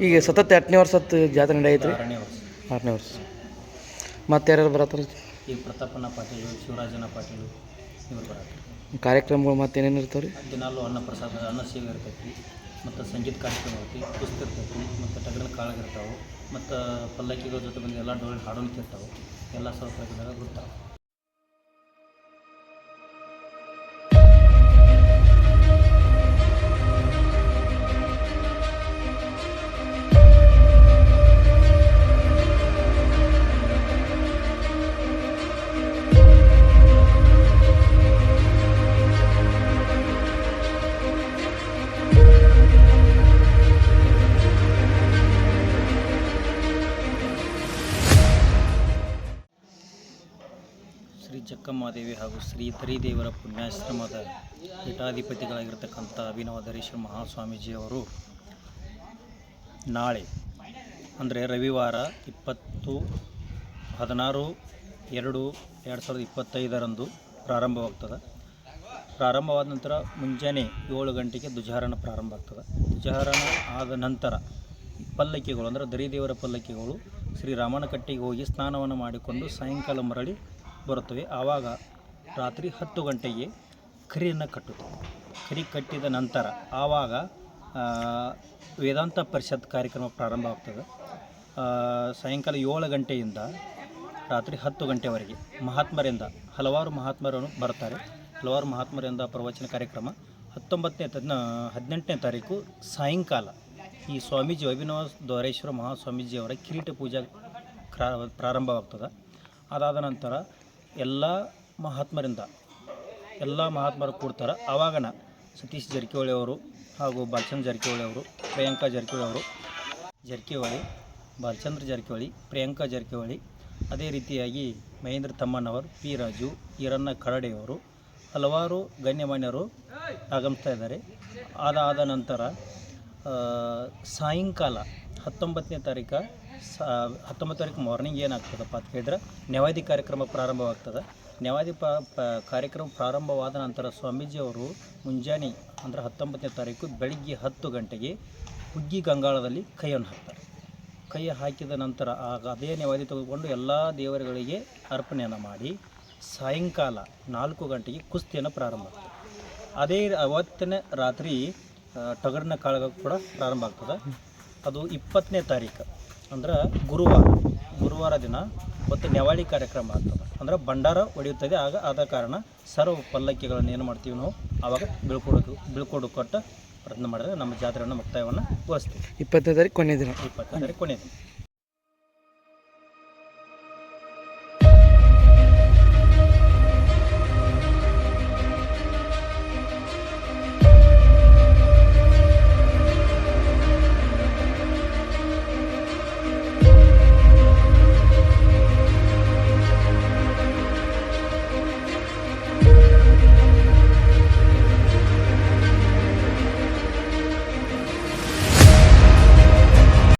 ಈಗ ಸತತ ಎಂಟನೇ ಸತ್ತು ಜಾತ್ರೆ ನಡೆಯೈತೆ ರೀ ವರ್ಷ. ಆರನೇ ವರ್ಷ. ಮತ್ತೆ ಯಾರ್ಯಾರು ಬರತ್ತಾರ ಈ ಪ್ರತಾಪಣ್ಣ ಪಾಟೀಲು ಶಿವರಾಜನ ಪಾಟೀಲು ಇವರು ಬರತ್ತೆ ಕಾರ್ಯಕ್ರಮಗಳು ಮತ್ತೆ ಏನೇನು ಇರ್ತಾವೆ ರೀ ದಿನಾಲು ಅನ್ನ ಪ್ರಸಾದ ಅನ್ನ ಸೇವೆ ಇರ್ತೈತಿ. ಮತ್ತು ಸಂಗೀತ ಕಾರ್ಯಕ್ರಮ ಇರ್ತೈತಿ ಕುಸ್ತಿ ಇರ್ತೈತಿ ಮತ್ತು ಟಗರಿನ ಕಾಳಗಿರ್ತಾವೆ ಮತ್ತು ಪಲ್ಲಕ್ಕಿಗಳ ಜೊತೆ ಬಂದು ಎಲ್ಲ ಡೋಲ್ ಹಾಡೋಣಿಕೆ ಇರ್ತಾವೆ. ಎಲ್ಲ ಸೌಕರ್ಯದಾಗ ಬರ್ತಾವೆ. ಚಕ್ಕಮ್ಮಾದೇವಿ ಹಾಗೂ ಶ್ರೀ ಧರಿದೇವರ ಪುಣ್ಯಾಶ್ರಮದ ಪೀಠಾಧಿಪತಿಗಳಾಗಿರ್ತಕ್ಕಂಥ ಅಭಿನವ ಧರೀಶ್ವರ ಮಹಾಸ್ವಾಮೀಜಿಯವರು ನಾಳೆ, ಅಂದರೆ ರವಿವಾರ ಇಪ್ಪತ್ತು, ಹದಿನಾರು, ಎರಡು ಎರಡು ಸಾವಿರದ ಇಪ್ಪತ್ತೈದರಂದು ಪ್ರಾರಂಭವಾಗ್ತದೆ. ಪ್ರಾರಂಭವಾದ ನಂತರ ಮುಂಜಾನೆ ಏಳು ಗಂಟೆಗೆ ಧ್ವಜಾರಣ ಪ್ರಾರಂಭ ಆಗ್ತದೆ. ಧ್ವಜಾರೋಹಣ ಆದ ನಂತರ ಪಲ್ಲಕ್ಕಿಗಳು, ಅಂದರೆ ದರಿದೇವರ ಪಲ್ಲಕ್ಕಿಗಳು ಶ್ರೀ ರಾಮನಕಟ್ಟಿಗೆ ಹೋಗಿ ಸ್ನಾನವನ್ನು ಮಾಡಿಕೊಂಡು ಸಾಯಂಕಾಲ ಮರಳಿ ಬರುತ್ತವೆ. ಆವಾಗ ರಾತ್ರಿ ಹತ್ತು ಗಂಟೆಗೆ ಕರಿಯನ್ನು ಕಟ್ಟುತ್ತೆ. ಕರಿ ಕಟ್ಟಿದ ನಂತರ ಆವಾಗ ವೇದಾಂತ ಪರಿಷತ್ ಕಾರ್ಯಕ್ರಮ ಪ್ರಾರಂಭ ಆಗ್ತದೆ. ಸಾಯಂಕಾಲ ಏಳು ಗಂಟೆಯಿಂದ ರಾತ್ರಿ ಹತ್ತು ಗಂಟೆವರೆಗೆ ಮಹಾತ್ಮರಿಂದ, ಹಲವಾರು ಮಹಾತ್ಮರು ಬರ್ತಾರೆ ಹಲವಾರು ಮಹಾತ್ಮರಿಂದ ಪ್ರವಚನ ಕಾರ್ಯಕ್ರಮ. ಹತ್ತೊಂಬತ್ತನೇ ತದ್ನ ಹದಿನೆಂಟನೇ ತಾರೀಕು ಸಾಯಂಕಾಲ ಈ ಸ್ವಾಮೀಜಿ ಅಭಿನವ ದ್ವಾರೇಶ್ವರ ಮಹಾಸ್ವಾಮೀಜಿಯವರ ಕಿರೀಟ ಪೂಜಾ ಪ್ರಾರಂಭವಾಗ್ತದೆ. ಅದಾದ ನಂತರ ಎಲ್ಲ ಮಹಾತ್ಮರಿಂದ, ಎಲ್ಲ ಮಹಾತ್ಮರು ಕೂಡ್ತಾರೆ. ಆವಾಗನ ಸತೀಶ್ ಜಾರಕಿಹೊಳಿ ಅವರು ಹಾಗೂ ಬಾಲಚಂದ್ರ ಜಾರಕಿಹೊಳಿ ಅವರು, ಪ್ರಿಯಾಂಕಾ ಜಾರಕಿಹೊಳಿ ಅವರು, ಜಾರಕಿಹೊಳಿ, ಬಾಲಚಂದ್ರ ಜಾರಕಿಹೊಳಿ, ಪ್ರಿಯಾಂಕಾ ಜಾರಕಿಹೊಳಿ, ಅದೇ ರೀತಿಯಾಗಿ ಮಹೇಂದ್ರ ತಮ್ಮಣ್ಣವರು, ಪಿ ರಾಜು, ಈರಣ್ಣ ಕರಡೆಯವರು ಹಲವಾರು ಗಣ್ಯಮಾನ್ಯರು ಆಗಮಿಸ್ತಾ ಇದ್ದಾರೆ. ಅದಾದ ನಂತರ ಸಾಯಂಕಾಲ ಹತ್ತೊಂಬತ್ತನೇ ತಾರೀಕು ಸಾ ಹತ್ತೊಂಬತ್ತು ತಾರೀಕು ಮಾರ್ನಿಂಗ್ ಏನಾಗ್ತದಪ್ಪ ಅಂತ ಹೇಳಿದ್ರೆ ನೆವಾದಿ ಕಾರ್ಯಕ್ರಮ ಪ್ರಾರಂಭವಾಗ್ತದೆ. ನೆವಾದಿ ಪ ಕಾರ್ಯಕ್ರಮ ಪ್ರಾರಂಭವಾದ ನಂತರ ಸ್ವಾಮೀಜಿಯವರು ಮುಂಜಾನೆ ಅಂದರೆ ಹತ್ತೊಂಬತ್ತನೇ ತಾರೀಕು ಬೆಳಿಗ್ಗೆ ಹತ್ತು ಗಂಟೆಗೆ ಹುಗ್ಗಿ ಗಂಗಾಳದಲ್ಲಿ ಕೈಯನ್ನು ಹಾಕ್ತಾರೆ. ಕೈ ಹಾಕಿದ ನಂತರ ಆಗ ಅದೇ ನೆವಾದಿ ತೆಗೆದುಕೊಂಡು ಎಲ್ಲ ದೇವರುಗಳಿಗೆ ಅರ್ಪಣೆಯನ್ನು ಮಾಡಿ ಸಾಯಂಕಾಲ ನಾಲ್ಕು ಗಂಟೆಗೆ ಕುಸ್ತಿಯನ್ನು ಪ್ರಾರಂಭ ಆಗ್ತದೆ. ಅದೇ ಅವತ್ತಿನ ರಾತ್ರಿ ಟಗರಿನ ಕಾಳಗ ಕೂಡ ಪ್ರಾರಂಭ ಆಗ್ತದೆ. ಅದು ಇಪ್ಪತ್ತನೇ ತಾರೀಕು ಅಂದ್ರೆ ಗುರುವಾರ ಗುರುವಾರ ದಿನ ಮತ್ತು ನೆವಾಳಿ ಕಾರ್ಯಕ್ರಮ ಆಗ್ತದೆ. ಅಂದ್ರೆ ಭಂಡಾರ ಒಡೆಯುತ್ತದೆ ಆಗ ಆದ ಕಾರಣ ಸರ್ವ ಪಲ್ಲಕ್ಕಿಗಳನ್ನು ಏನು ಮಾಡ್ತೀವಿ ನಾವು ಆವಾಗ ಬೀಳ್ಕೊಡೋದು ಬೀಳ್ಕೊಡು ಕೊಟ್ಟು ಪ್ರಯತ್ನ ಮಾಡಿದ್ರೆ ನಮ್ಮ ಜಾತ್ರೆಯನ್ನು ಮುಕ್ತಾಯವನ್ನು ಗೊಳಿಸ್ತೀವಿ ಇಪ್ಪತ್ತನೇ ತಾರೀಕು ಕೊನೆ ದಿನ. ಇಪ್ಪತ್ತನೇ ತಾರೀಕು ಕೊನೆ ದಿನ.